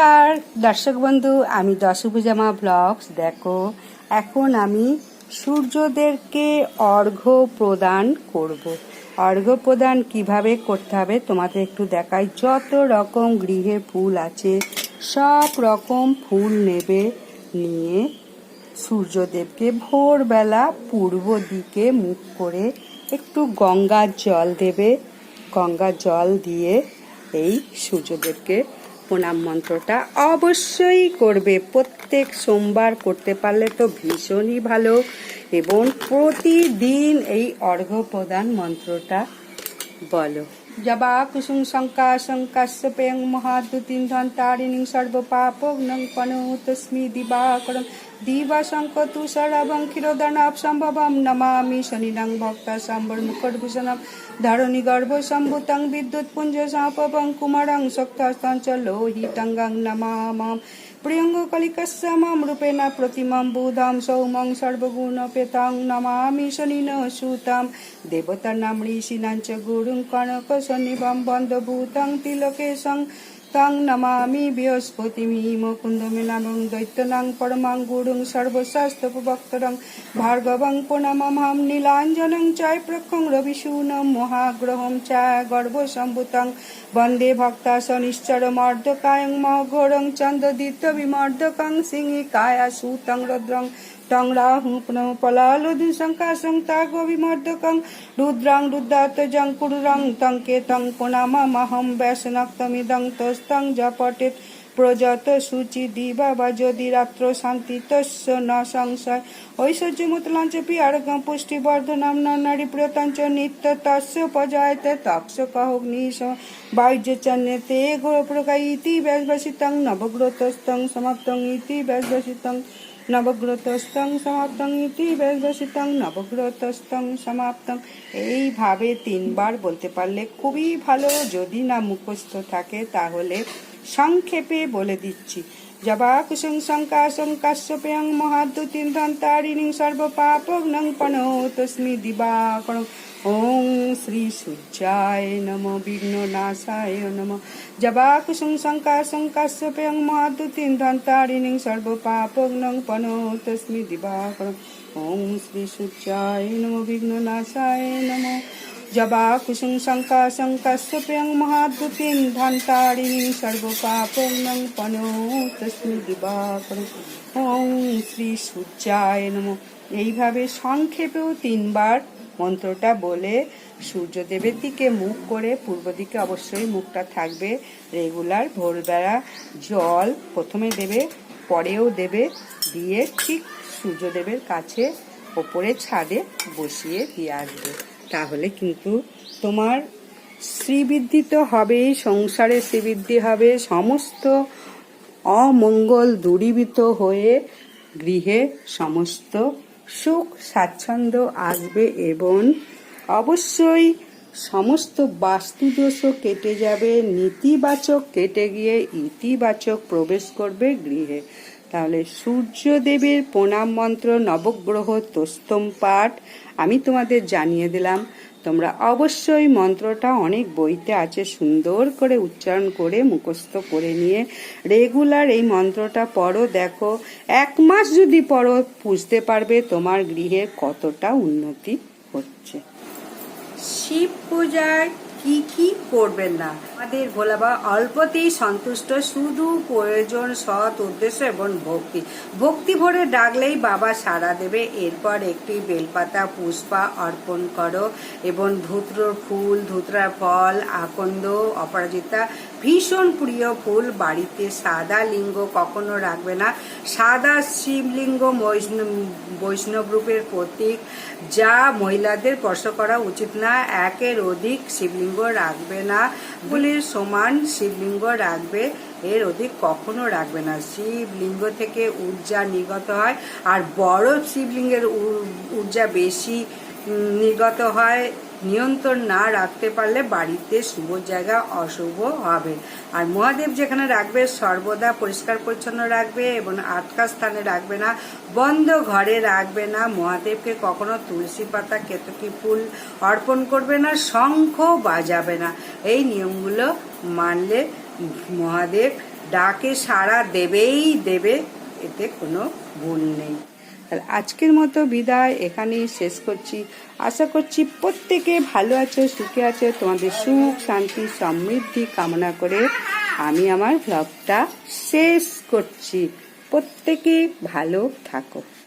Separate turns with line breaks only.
নমস্কার, দর্শক বন্ধু, আমি দশভুজামা ব্লগস। দেখো, এখন আমি সূর্যদেরকে অর্ঘ্য প্রদান করব। অর্ঘ্য প্রদান কীভাবে করতে হবে তোমাদের একটু দেখাই। যত রকম গৃহে ফুল আছে, সব রকম ফুল নেবে নিয়ে সূর্যদেবকে ভোরবেলা পূর্ব দিকে মুখ করে একটু গঙ্গার জল দেবে। গঙ্গার জল দিয়ে এই সূর্যদেবকে প্রণাম মন্ত্রটা অবশ্যই করবে। প্রত্যেক সোমবার করতে পারলে তো ভীষণই ভালো। এবং প্রতিদিন এই অর্ঘ্য প্রদান মন্ত্রটা বলো। জবা কুসুম শঙ্কা শঙ্কাশ্য পেয়ং মহাদুতিন ধন্তারিণী সর্ব পাপগ্নং পনৌতস্মি দিবাকরম দিবা শঙ্ক তুষারাবং ক্ষীরোদনাভ সম্ভবম নমামি শনিরং ভক্তা সম্বর মুখর্ভূষণম ধরণী গর্ভ সম্ভূতং বিদ্যুৎ পুঞ্জ সাপবং কুমারং শক্তস্তং চ লোহিতঙ্গং নমামম প্রিয়ঙ্গ কলিকস্য মাম রূপেণ প্রতিমম বুধম সৌমং সর্বগুণপেতং নমামি শনিন সুতম দেবতার নাম ঋষিনাং গুরুং কনক শনিবম বন্ধভূতং তিলকেশং তং নমামি বৃহস্পতি বৃহস্পতিমি মুকুন্দমিনামং দৈত্যনাং পরমাং গুরুং সর্বশাস্ত্রপবক্তরং ভার্গবং পুনমহম নীলাঞ্জনং চায় প্রক্ষং রবিশূনম মহাগ্রহম চায় গর্ভসম্ভূতং বন্দে ভক্তা শনিশ্চর মর্দকায়ং মঘোরং চন্দ্রদিত্য বিমর্দকং সিংহিকায়া সুতং রুদ্রং টং রাহু পুনঃ পলালোদু শঙ্কাশং তাগো বিমর্দকং রুদ্রাং রুদ্রাতজং কুরুরং তং কেতং পুনামহম ব্যাসনক্তমিদং, তস্তং, জপটেত, প্রজত, সূচি, দিবা বা যদি রাত্র, শান্তি, তস্য, ন, সংশয়, ঐশ্বর্য, মুতলাঞ্চ, পিয়ারগম, পুষ্টি, বর্ধনাম নারী প্রিয়তাঞ্চ, নিত্য, তস্য, পজায়তে, তক্ষ কহগ্নিশ বাহ্য চন্যতে গোপ্রকা ইতি ব্যাসবাসিতং নবগ্রতস্তং সমাপ্তং, ইতি ব্যাসবাসিতং নবগ্রতস্তং সমাপ্তং ইতি ব্যাসবাসিতং নবগ্রতস্তং সমাপ্তং এইভাবে তিনবার বলতে পারলে খুবই ভালো। যদি না মুখস্থ থাকে, তাহলে সংক্ষেপে বলে দিচ্ছি। জবা কুসুম শঙ্কাশং কাশ্যপেয়ং মহাদ্যুতিন ধন্তারিণী সর্বপাপগ্নং পনো তস্মি দিবাকরং। ওং শ্রী সূর্যায় নম বিঘ্ন নাশায় নম জবা কুসুম শঙ্কাশং কাশ্যপেয়ং মহাদ্যুতিন ধন্তারিণী সর্বপাপগ্নং পনো তস্মি দিবাকরং ওং শ্রী সূর্যায় নম বিঘ্ন নাশায় নম জবা কুসুম শঙ্কা শঙ্কাশ্যপ্রিয়ং মহাদ্যুতিং ধন্তারিণী সর্বপাপং পনো তস্মি দিবাকর ওং শ্রী সূর্যায় নম এইভাবে সংক্ষেপেও তিনবার মন্ত্রটা বলে সূর্যদেবের দিকে মুখ করে, পূর্ব দিকে অবশ্যই মুখটা থাকবে রেগুলার ভোরবেলা জল প্রথমে দেবে, পরেও দেবে, দিয়ে ঠিক সূর্যদেবের কাছে ওপরে ছাদে বসিয়ে দিয়ে আসবে। তাহলে কিন্তু তোমার শ্রীবৃদ্ধি তো হবেই, সংসারে শ্রীবৃদ্ধি হবে, সমস্ত অমঙ্গল দূরীভূত হয়ে গৃহে সমস্ত সুখ, স্বাচ্ছন্দ্য আসবে এবং অবশ্যই সমস্ত বাস্তুদোষও কেটে যাবে, নীতিবাচক কেটে গিয়ে ইতিবাচক প্রবেশ করবে গৃহে। তাহলে সূর্যদেবের প্রণাম মন্ত্র, নবগ্রহ, তোস্তম পাঠ আমি তোমাদের জানিয়ে দিলাম। তোমরা অবশ্যই মন্ত্রটা অনেক বইতে আছে, সুন্দর করে উচ্চারণ করে মুখস্থ করে নিয়ে রেগুলার এই মন্ত্রটা পড়ো। দেখো, এক মাস যদি পড়ো, বুঝতে পারবে তোমার গৃহে কতটা উন্নতি হচ্ছে। শিব পূজায় কি কি করবে না? আমাদের ভোলাবা অল্পতেই সন্তুষ্ট, শুধু প্রয়োজন সৎ উদ্দেশ্য এবং ভক্তি। ভক্তি ভরে ডাকলেই বাবা সাড়া দেবে। এরপর একটি বেলপাতা পুষ্পা অর্পণ করো এবং ধুত্র ফুল, ধুতরা ফল, আকন্দ, অপরাজিতা, ভীষণ প্রিয় ফুল বাড়িতে সাদা লিঙ্গ কখনো রাখবে না। সাদা শিবলিঙ্গ বৈষ্ণব রূপের প্রতীক। যা মহিলাদের স্পর্শ করা উচিত না। একের অধিক শিবলিঙ্গ রাখবে না গুলির সমান শিবলিঙ্গ রাখবে, এর অধিক কখনো রাখবে না। শিবলিঙ্গ থেকে ঊর্জা নির্গত হয়, আর বড় শিবলিঙ্গের ঊর্জা বেশি নির্গত হয়। নিয়ন্ত্রণ না রাখতে পারলে বাড়িতে শুভ জায়গা অশুভ হবে। আর মহাদেব যেখানে রাখবে, সর্বদা পরিষ্কার পরিচ্ছন্ন রাখবে এবং আটকা স্থানে রাখবে না, বন্ধ ঘরে রাখবে না। মহাদেবকে কখনো তুলসী পাতা, কেতকি ফুল অর্পণ করবে না, শঙ্খ বাজাবে না। এই নিয়মগুলো মানলে মহাদেব ডাকে সাড়া দেবেই দেবে, এতে কোনো ভুল নেই। তাহলে আজকের মতো বিদায়, এখানেই শেষ করছি। আশা করছি প্রত্যেকে ভালো আছে, সুখে আছে, তোমাদের সুখ, শান্তি, সমৃদ্ধি কামনা করে আমি আমার ভ্লগটা শেষ করছি। প্রত্যেকে ভালো থাকো।